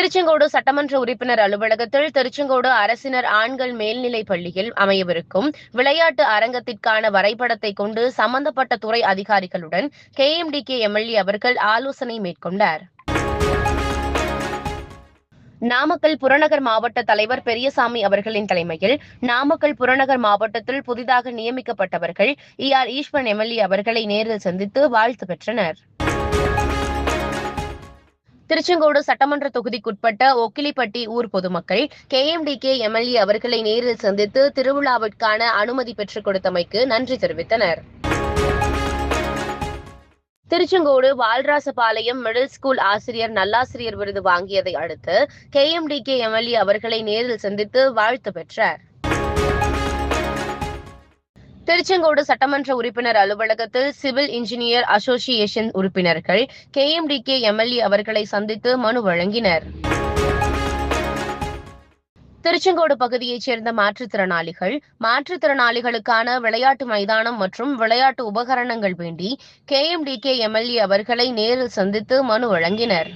திருச்செங்கோடு சட்டமன்ற உறுப்பினர் அலுவலகத்தில் திருச்செங்கோடு அரசினர் ஆண்கள் மேல்நிலைப் பள்ளியில் அமையவிருக்கும் விளையாட்டு அரங்கத்திற்கான வரைபடத்தை கொண்டு சம்பந்தப்பட்ட துறை அதிகாரிகளுடன் K M D K MLA அவர்கள் ஆலோசனை மேற்கொண்டார். நாமக்கல் புறநகர் மாவட்ட தலைவர் பெரியசாமி அவர்களின் தலைமையில் நாமக்கல் புறநகர் மாவட்டத்தில் புதிதாக நியமிக்கப்பட்டவர்கள் இ ஆர் ஈஸ்வரன் எம்எல்ஏ அவர்களை நேரில் சந்தித்து வாழ்த்து பெற்றனர். திருச்செங்கோடு சட்டமன்ற தொகுதிக்குட்பட்ட ஒக்கிலிப்பட்டி ஊர் பொதுமக்கள் கேஎம்டிகே எம்எல்ஏ அவர்களை நேரில் சந்தித்து திருவிழாவிற்கான அனுமதி பெற்றுக் கொடுத்தமைக்கு நன்றி தெரிவித்தனர். திருச்செங்கோடு வால்ராசபாளையம் மிடில் ஸ்கூல் ஆசிரியர் நல்லாசிரியர் விருது வாங்கியதை அடுத்து கே எம்டிகே எம்எல்ஏ அவர்களை நேரில் சந்தித்து வாழ்த்து பெற்றார். திருச்செங்கோடு சட்டமன்ற உறுப்பினர் அலுவலகத்தில் சிவில் இன்ஜினியர் அசோசியேஷன் உறுப்பினர்கள் கேஎம்டிகே எம்எல்ஏ அவர்களை சந்தித்து மனு வழங்கினர். திருச்செங்கோடு பகுதியைச் சேர்ந்த மாற்றுத்திறனாளிகள் மாற்றுத்திறனாளிகளுக்கான விளையாட்டு மைதானம் மற்றும் விளையாட்டு உபகரணங்கள் வேண்டி கே எம்டி கே எம்எல்ஏ அவர்களை நேரில் சந்தித்து மனு வழங்கினர்.